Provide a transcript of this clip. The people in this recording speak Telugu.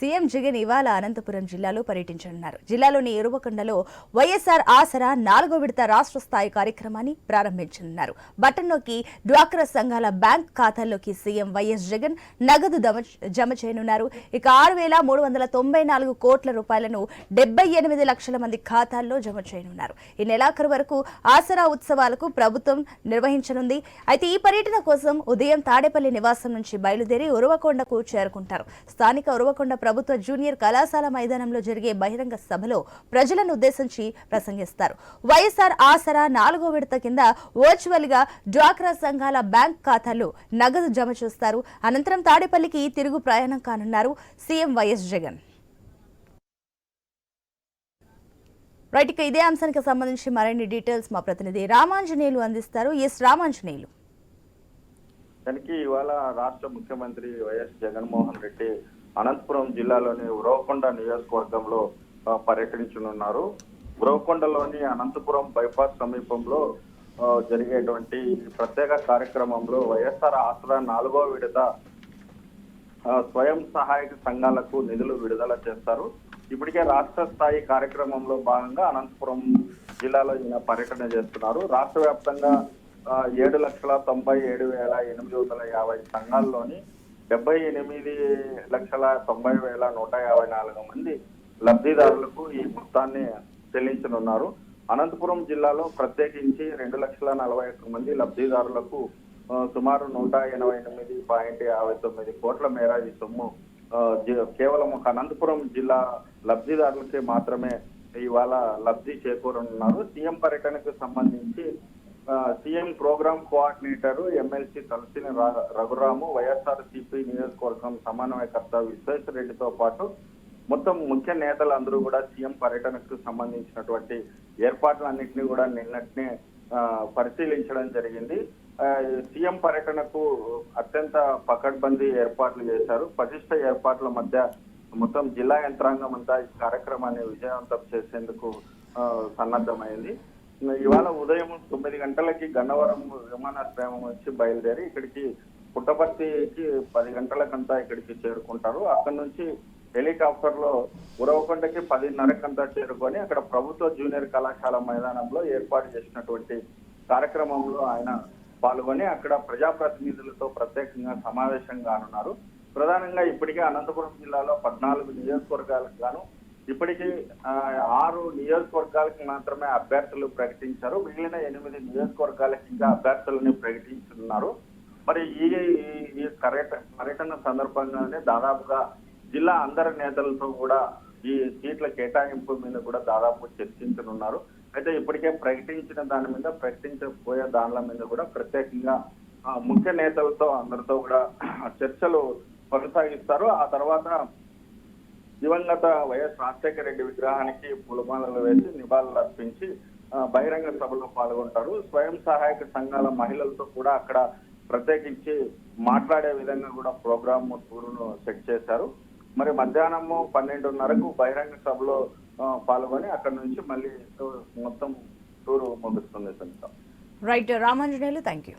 సీఎం జగన్ ఇవాళ అనంతపురం జిల్లాలో పర్యటించనున్నారు. జిల్లాలోని ఎరువకొండలో వైఎస్ఆర్ ఆసరా నాలుగో విడత రాష్ట్ర స్థాయి కార్యక్రమాన్ని ప్రారంభించనున్నారు. బటన్ నొక్కి డ్వాక్రా సంఘాల బ్యాంక్ ఖాతాల్లోకి సీఎం వైఎస్ జగన్ నగదు జమ చేయనున్నారు. ఇక ఆరు వేల మూడు వందల తొంభై నాలుగు కోట్ల రూపాయలను డెబ్బై ఎనిమిది లక్షల మంది ఖాతాల్లో జమ చేయనున్నారు. ఈ నెలాఖరు వరకు ఆసరా ఉత్సవాలకు ప్రభుత్వం నిర్వహించనుంది. అయితే ఈ పర్యటన కోసం ఉదయం తాడేపల్లి నివాసం నుంచి బయలుదేరి ఉరవకొండకు చేరుకుంటారు. స్థానిక ఉరవకొండ ప్రభుత్వ జూనియర్ కళాశాల మైదానంలో జరిగే బహిరంగ సభలో ప్రజలను ఉద్దేశించి ప్రసంగిస్తారు. వైఎస్ఆర్ ఆసరా నాలుగో విడత కింద వర్చువల్గా డ్వాక్రా సంఘాల బ్యాంక్ ఖాతాల్లో నగదు జమ చేస్తారు. అనంతరం తాడేపల్లికి తిరుగు ప్రయాణం కానున్నారు సీఎం వైఎస్ జగన్. రైట్ ఇక ఇదే అంశానికి సంబంధించి మరిన్ని డీటెయిల్స్ మా ప్రతినిధి రామాంజనేయులు అందిస్తారు. ఎస్ రామాంజనేయులు. దానికి ఇవాళ రాష్ట్ర ముఖ్యమంత్రి వైఎస్ జగన్మోహన్ రెడ్డి అనంతపురం జిల్లాలోని ఉరవకొండ నియోజకవర్గంలో పర్యటించనున్నారు. ఉరవకొండలోని అనంతపురం బైపాస్ సమీపంలో జరిగేటువంటి ప్రత్యేక కార్యక్రమంలో వైఎస్ఆర్ ఆసరా నాలుగో విడత స్వయం సహాయక సంఘాలకు నిధులు విడుదల చేస్తారు. ఇప్పటికే రాష్ట్ర స్థాయి కార్యక్రమంలో భాగంగా అనంతపురం జిల్లాలో ఈయన పర్యటన చేస్తున్నారు. రాష్ట్ర వ్యాప్తంగా ఏడు లక్షల తొంభై ఏడు వేల ఎనిమిది వందల యాభై సంఘాల్లోని డెబ్బై ఎనిమిది లక్షల తొంభై వేల నూట యాభై నాలుగు మంది లబ్ధిదారులకు ఈ మొత్తాన్ని చెల్లించనున్నారు. అనంతపురం జిల్లాలో ప్రత్యేకించి రెండు లక్షల నలభై ఒక్క మంది లబ్ధిదారులకు సుమారు నూట ఎనభై ఎనిమిది పాయింట్ యాభై తొమ్మిది కోట్ల మేర ఈ సొమ్ము కేవలం ఒక అనంతపురం జిల్లా లబ్ధిదారులకి మాత్రమే ఇవాళ లబ్ధి చేకూరనున్నారు. సీఎం పర్యటనకు సంబంధించి CM program coordinator MLC Talasani Raghuramu YSR CP నియోజకవర్గం సమన్వయకర్త విశ్వేశ్వరరెడ్డితో పాటు మొత్తం ముఖ్య నేతలు అందరూ కూడా సీఎం పర్యటనకు సంబంధించినటువంటి ఏర్పాట్లన్నింటినీ కూడా నిన్నటినే పరిశీలించడం జరిగింది. సీఎం పర్యటనకు అత్యంత పకడ్బందీ ఏర్పాట్లు చేశారు. పటిష్ట ఏర్పాట్ల మధ్య మొత్తం జిల్లా యంత్రాంగం అంతా ఈ కార్యక్రమాన్ని విజయవంతం చేసేందుకు సన్నద్ధమైంది. ఇవాళ ఉదయం తొమ్మిది గంటలకి గన్నవరం విమానాశ్రయం నుంచి బయలుదేరి ఇక్కడికి పుట్టపర్తికి పది గంటలకంతా ఇక్కడికి చేరుకుంటారు. అక్కడ నుంచి హెలికాప్టర్లో ఉరవకొండకి పదిన్నరకంతా చేరుకొని అక్కడ ప్రభుత్వ జూనియర్ కళాశాల మైదానంలో ఏర్పాటు చేసినటువంటి కార్యక్రమంలో ఆయన పాల్గొని అక్కడ ప్రజాప్రతినిధులతో ప్రత్యేకంగా సమావేశం కానున్నారు ప్రధానంగా ఇప్పటికే అనంతపురం జిల్లాలో పద్నాలుగు నియోజకవర్గాలకు గాను ఇప్పటికీ ఆరు నియోజకవర్గాలకు మాత్రమే అభ్యర్థులు ప్రకటించారు. మిగిలిన ఎనిమిది నియోజకవర్గాలకు ఇంకా అభ్యర్థులని ప్రకటించున్నారు. మరి ఈ ఈ- పర్యటన సందర్భంగానే దాదాపుగా జిల్లా అందరి నేతలతో కూడా ఈ సీట్ల కేటాయింపు మీద కూడా దాదాపు చర్చించనున్నారు. అయితే ఇప్పటికే ప్రకటించిన దాని మీద ప్రకటించకపోయే దానిల మీద కూడా ప్రత్యేకంగా ఆ, ముఖ్య నేతలతో అందరితో కూడా చర్చలు కొనసాగిస్తారు. ఆ తర్వాత దివంగత వైఎస్ రాజశేఖర రెడ్డి విగ్రహానికి పూలమాలలు వేసి నివాళులు అర్పించి బహిరంగ సభలో పాల్గొంటారు. స్వయం సహాయక సంఘాల మహిళలతో కూడా అక్కడ ప్రత్యేకించి మాట్లాడే విధంగా కూడా ప్రోగ్రామ్ టూరును సెట్ చేశారు. మరి మధ్యాహ్నము పన్నెండున్నరకు బహిరంగ సభలో పాల్గొని అక్కడ నుంచి మళ్ళీ మొత్తం టూరు ముగుస్తుంది సంత రైట్ రామాంజనేయులు థ్యాంక్ యూ